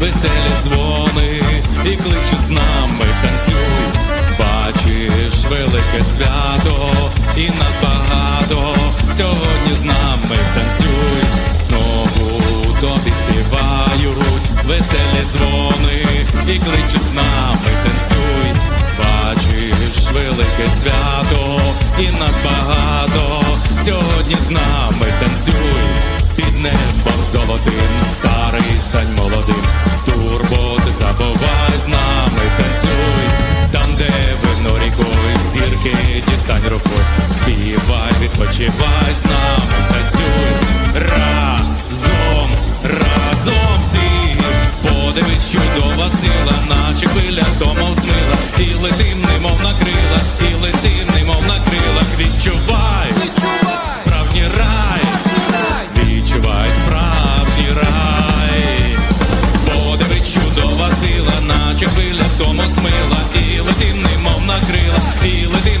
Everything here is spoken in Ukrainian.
веселі дзвони і кличуть з нами танцюй. Бачиш велике свято, і нас багато. Сьогодні з нами танцюй. Знову тобі співають веселі дзвони і кличуть з нами танцюй. Бачиш велике свято, і нас багато. Сьогодні з нами танцюй. Під небом золотим, старий стань рукою, співай, відпочивай з нами, танцюй. Разом, разом всі, подивись, чудова сила, наче хвиля домов змила, і летим, немов на крилах, і летим, немов на крилах, відчувай, відчувай справжній рай, відчувай справжній рай, подивись, чудова сила, наче хвиля домов змила, і летим, немов на крилах, і летим.